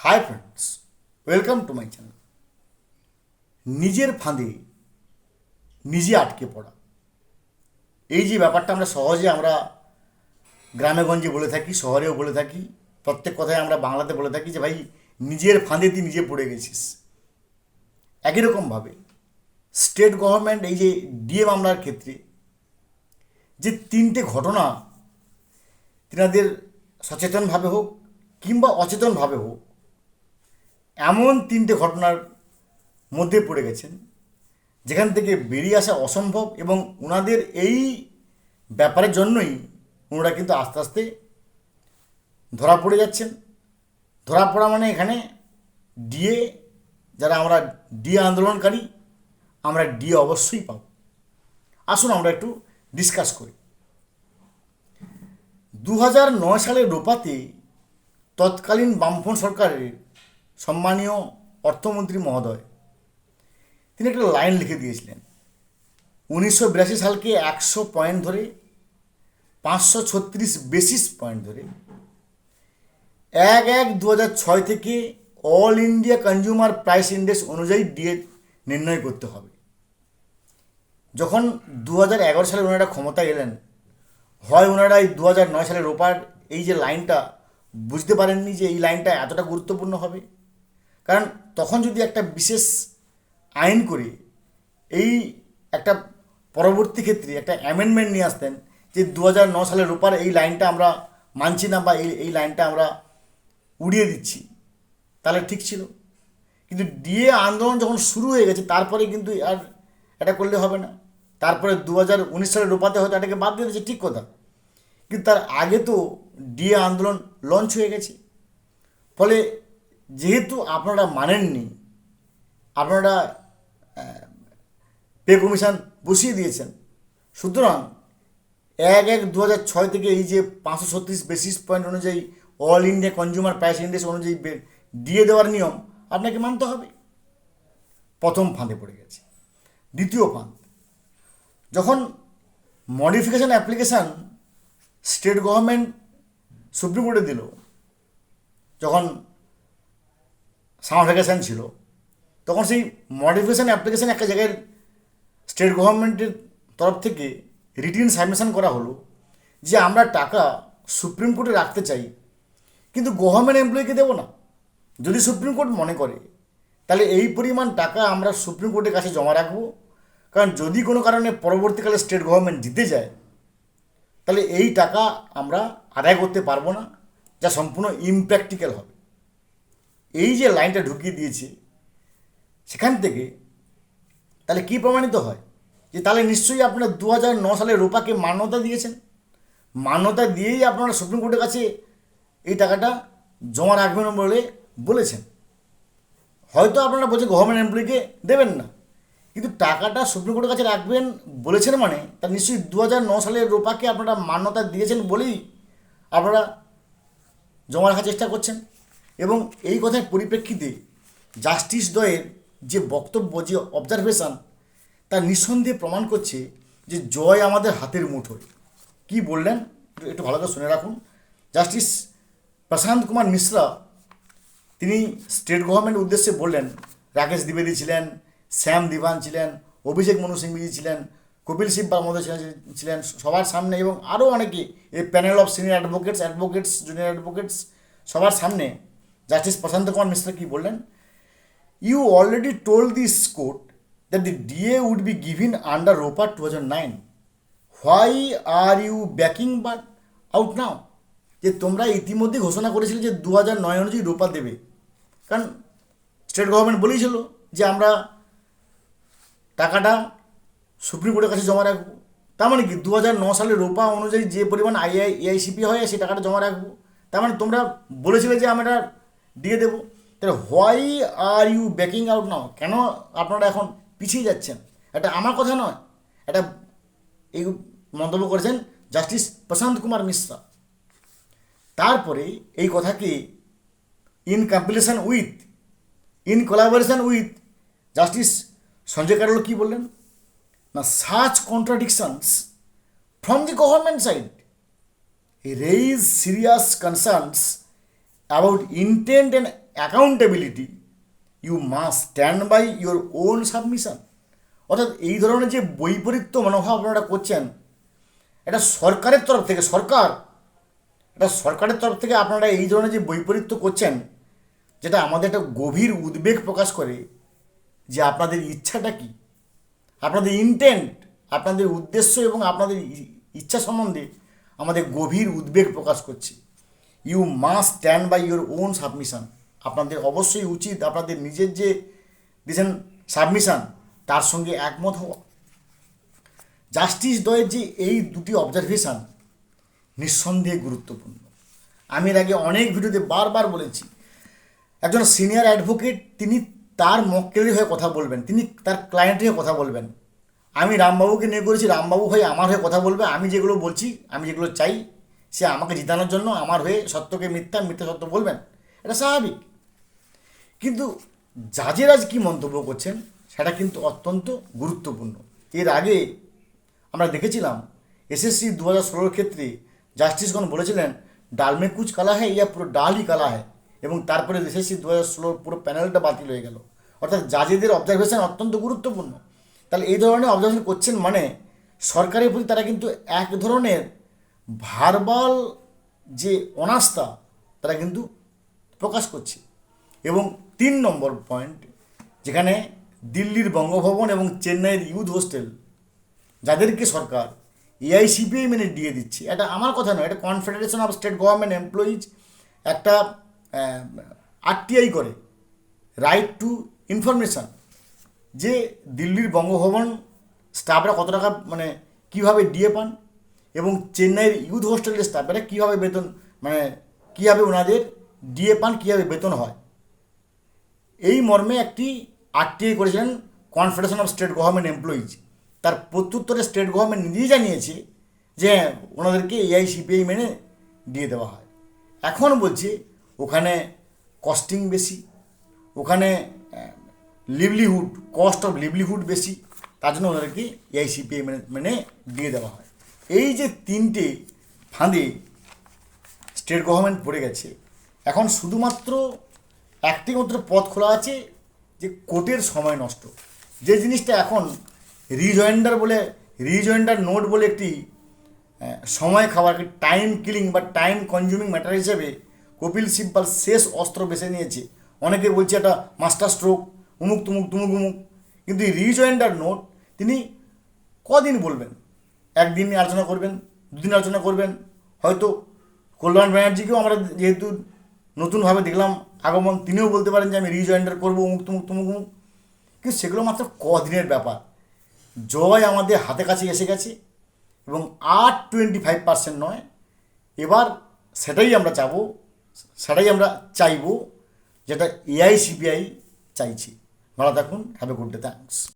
Hi friends welcome to my channel নিজের ফাঁদে নিজে আটকে পড়া। এই যে ব্যাপারটা আমরা সহজে আমরা গ্রামে গঞ্জে বলে থাকি, শহরেও বলে থাকি, প্রত্যেক কথায় আমরা বাংলাতে বলে থাকি যে ভাই, নিজের ফাঁদে তুই নিজে পড়ে গেছিস। একই রকমভাবে স্টেট গভর্নমেন্ট এই যে ডিএ মামলার ক্ষেত্রে যে তিনটে ঘটনা, তিনাদের সচেতনভাবে হোক কিংবা অচেতনভাবে হোক এমন তিনটে ঘটনার মধ্যে পড়ে গেছেন, যেখান থেকে বেরিয়ে আসা অসম্ভব এবং ওনাদের এই ব্যাপারের জন্যই ওনারা কিন্তু আস্তে আস্তে ধরা পড়ে যাচ্ছেন। ধরা পড়া মানে এখানে ডিএ, যারা আমরা ডিএ আন্দোলনকারী, আমরা ডিএ অবশ্যই পাব। আসুন আমরা একটু ডিসকাস করি। দু হাজার নয় সালের রোপাতে তৎকালীন বামফ্রন্ট সরকারের সম্মানীয় অর্থমন্ত্রী মহোদয়, তিনি একটা লাইন লিখে দিয়েছিলেন। উনিশশো বিরাশি সালকে একশো পয়েন্ট ধরে, পাঁচশো ছত্রিশ বেসিস পয়েন্ট ধরে, এক এক দু ছয় থেকে all India consumer price index অনুযায়ী ডিএ নির্ণয় করতে হবে। যখন দু এগারো সালে ওনারা ক্ষমতায় এলেন, হয় ওনারা এই দু নয় সালে রোপার এই যে লাইনটা, বুঝতে পারেননি যে এই লাইনটা এতটা গুরুত্বপূর্ণ হবে? কারণ তখন যদি একটা বিশেষ আইন করে, এই একটা পরবর্তী ক্ষেত্রে একটা অ্যামেন্ডমেন্ট নিয়ে আসতেন যে দু সালের রোপার এই লাইনটা আমরা মানছি না বা এই এই লাইনটা আমরা উড়িয়ে দিচ্ছি, তাহলে ঠিক ছিল। কিন্তু ডিএ আন্দোলন যখন শুরু হয়ে গেছে, তারপরে কিন্তু আর এটা করলে হবে না। তারপরে দু হাজার উনিশ সালের রোপাতে হয়তো এটাকে বাদ দিয়ে দিয়েছে, ঠিক কথা। কিন্তু তার আগে তো ডিএ আন্দোলন লঞ্চ হয়ে গেছে। ফলে যেহেতু আপনারা মানেননি, আপনারা পে কমিশন বসিয়ে দিয়েছেন। সুতরাং এক এক দু ছয় থেকে এই যে পাঁচশো ছত্রিশ বেসিস পয়েন্ট অনুযায়ী all India consumer price index অনুযায়ী দিয়ে দেওয়ার নিয়ম আপনাকে মানতে হবে। প্রথম ফাঁদে পড়ে গেছে। দ্বিতীয় ফাঁদ, যখন modification application state government supreme কোর্টে দিল, যখন সামার ভ্যাকেশান ছিল। তখন সেই মডিফিকেশান অ্যাপ্লিকেশান একটা জায়গায় স্টেট গভর্নমেন্টের তরফ থেকে রিটিন সাবমিশন করা হলো যে আমরা টাকা সুপ্রিম কোর্টে রাখতে চাই, কিন্তু গভর্নমেন্ট এমপ্লয়িকে দেবো না। যদি সুপ্রিম কোর্ট মনে করে, তাহলে এই পরিমাণ টাকা আমরা সুপ্রিম কোর্টের কাছে জমা রাখব। কারণ যদি কোনো কারণে পরবর্তীকালে স্টেট গভর্নমেন্ট জিতে যায়, তাহলে এই টাকা আমরা আদায় করতে পারব না, যা সম্পূর্ণ ইমপ্র্যাকটিক্যাল হবে। এই যে লাইনটা ঢুকিয়ে দিয়েছে, সেখান থেকে তাহলে কি প্রমাণিত হয়? যে তাহলে নিশ্চয়ই আপনারা দু হাজার ন সালে রূপাকে মান্যতা দিয়েছেন। মান্যতা দিয়েই আপনারা সুপ্রিম কোর্টের কাছে এই টাকাটা জমা রাখবেন বলে বলেছেন। হয়তো আপনারা বলছেন গভর্নমেন্ট এমপ্লয়িকে দেবেন না। কিন্তু টাকাটা সুপ্রিম কোর্টের কাছে রাখবেন বলেছেন মানে তা নিশ্চয়ই দু হাজার ন সালের রূপাকে আপনারা মান্যতা দিয়েছেন বলেই আপনারা জমা রাখার চেষ্টা করছেন। এবং এই কথার পরিপ্রেক্ষিতে জাস্টিস দয়ের যে বক্তব্য, যে অবজারভেশন তা নিঃসন্দেহে প্রমাণ করছে যে জয় আমাদের হাতের মুঠোয়। কি বললেন? একটু ভালো করে শুনে রাখুন। জাস্টিস প্রশান্ত কুমার মিশ্রা, তিনি স্টেট গভর্নমেন্টের উদ্দেশ্যে বললেন, রাকেশ দ্বিবেদী ছিলেন, শ্যাম দিবান ছিলেন, অভিষেক মনু সিংবিজি ছিলেন, কপিল সিব্বার মধ্যে ছিলেন সবার সামনে এবং আরও অনেকে, এই panel of senior advocates advocates junior advocates সবার সামনে জাস্টিস প্রশান্ত কুমার মিশ্রা কি বললেন you already told this court that the DA would be given under ROPA two thousand nine why are you backing but out now যে তোমরা ইতিমধ্যে ঘোষণা করেছিলে যে দু হাজার নয় অনুযায়ী রোপা দেবে। কারণ স্টেট গভর্নমেন্ট বলেইছিল যে আমরা টাকাটা সুপ্রিম কোর্টের কাছে জমা রাখব। তার মানে কি? দু হাজার ন সালের রোপা অনুযায়ী যে পরিমাণ আইআই এআইসিপি হয়, সেই টাকাটা জমা রাখব। তার মানে তোমরা বলেছিলে যে আমরা দিয়ে দেবো। তাহলে why are you backing out now কেন আপনারা এখন পিছিয়ে যাচ্ছেন? এটা আমার কথা নয়। এটা এই মন্তব্য করেছেন জাস্টিস প্রশান্ত কুমার মিশ্রা। তারপরে এই কথাকে in compilation with in collaboration with justice Sanjay Karol কী বললেন? না such contradictions from the government side raise serious concerns about intent and accountability you must stand by your own submission অর্থাৎ এই ধরনের যে বৈপরীত্য মনোভাব আপনারা করছেন, এটা সরকারের তরফ থেকে, সরকার, এটা সরকারের তরফ থেকে আপনারা এই ধরনের যে বৈপরীত্য করছেন, যেটা আমাদের একটা গভীর উদ্বেগ প্রকাশ করে যে আপনাদের ইচ্ছাটা কি? আপনাদের ইন্টেন্ট আপনাদের উদ্দেশ্য এবং আপনাদের ইচ্ছা সম্বন্ধে আমাদের গভীর উদ্বেগ প্রকাশ করছে। You must stand by your own submission আপনাদের অবশ্যই উচিত আপনাদের নিজের যে দিয়েছেন সাবমিশন তার সঙ্গে একমত হওয়া। জাস্টিস দয়ের যে এই দুটি অবজারভেশন নিঃসন্দেহে গুরুত্বপূর্ণ। আমি এর আগে অনেক ভিডিওতে বারবার বলেছি, একজন সিনিয়র অ্যাডভোকেট তিনি তার মক্কেলের হয়ে কথা বলবেন, তিনি তার ক্লায়েন্টের হয়ে কথা বলবেন। আমি রামবাবুকে নিয়ে করেছি, রামবাবু ভাই আমার হয়ে কথা বলবে, আমি যেগুলো বলছি, আমি যেগুলো চাই সে আমাকে জিতানোর জন্য আমার হয়ে সত্যকে মিথ্যা মিথ্যা সত্য বলবেন। এটা স্বাভাবিক। কিন্তু জাজের আজ কী মন্তব্য করছেন, সেটা কিন্তু অত্যন্ত গুরুত্বপূর্ণ। এর আগে আমরা দেখেছিলাম, এসএসসি দু হাজার ষোলোর ক্ষেত্রে জাস্টিসগণ বলেছিলেন, ডাল মে কুচ কালা হ্যাঁ ইয়া পুরো ডালই কালা হ্যাঁ এবং তারপরে এসএসসি দু হাজার ষোলোর পুরো প্যানেলটা বাতিল হয়ে গেল। অর্থাৎ জাজেদের অবজারভেশন অত্যন্ত গুরুত্বপূর্ণ। তাহলে এই ধরনের অবজারভেশন করছেন মানে সরকারের প্রতি তারা কিন্তু এক ধরনের ভার্বাল যে অনাস্থা, তারা কিন্তু প্রকাশ করছে। এবং তিন নম্বর পয়েন্ট যেখানে দিল্লির বঙ্গভবন এবং চেন্নাইয়ের ইউথ হোস্টেল যাদেরকে সরকার এআইসিপিআই মেনে দিয়ে দিচ্ছে। এটা আমার কথা নয়, এটা confederation of state government employees একটা আরটিআই করে। রাইট টু ইনফরমেশান যে দিল্লির বঙ্গভবন স্টাফরা কত টাকা মানে কীভাবে ডিএ পান এবং চেন্নাইয়ের ইউথ হোস্টেলের স্টাফেরা কীভাবে বেতন মানে কীভাবে ওনাদের ডিএ পান, কীভাবে বেতন হয়। এই মর্মে একটি আরটিআই করেছিলেন confederation of state government employees তার প্রত্যুত্তরে স্টেট গভর্নমেন্ট নিজেই জানিয়েছে যে ওনাদেরকে এআইসিপিআই মেনে দিয়ে দেওয়া হয়। এখন বলছে, ওখানে কস্টিং বেশি, ওখানে লিভলিহুড কস্ট অফ লিভলিহুড বেশি, তার জন্য ওনাদেরকে এআইসিপিআই মেনে মেনে দিয়ে দেওয়া হয়। এই যে তিনটে ফাঁদে স্টেট গভর্নমেন্ট পড়ে গেছে, এখন শুধুমাত্র একটি মাত্র পথ খোলা আছে যে কোর্টের সময় নষ্ট। যে জিনিসটা এখন রিজয়েন্ডার বলে রিজয়েন্ডার নোট বলে একটি সময় খাবার টাইম কিলিং বা টাইম কনজিউমিং ম্যাটার হিসেবে কপিল সিব্বাল শেষ অস্ত্র বেছে নিয়েছে। অনেকে বলছে এটা মাস্টার স্ট্রোক উমুক তুমুক তুমুক উমুক। কিন্তু রিজয়েন্ডার নোট তিনি কদিন বলবেন? একদিন আলোচনা করবেন, দুদিন আলোচনা করবেন। হয়তো কল্যাণ ব্যানার্জিকেও আমরা যেহেতু নতুনভাবে দেখলাম, আগমন তিনিও বলতে পারেন যে আমি রিজয়েন্ডার করব উমুক তুমুক তুমুক উমুক কিন্তু সেগুলো মাত্র কদিনের ব্যাপার। জয় আমাদের হাতে কাছে এসে গেছে এবং আর টোয়েন্টি ফাইভ পার্সেন্ট নয়। এবার সেটাই আমরা চাবো, সেটাই আমরা চাইব যেটা এআই সিবিআই চাইছি। ভালো থাকুন have a good day thanks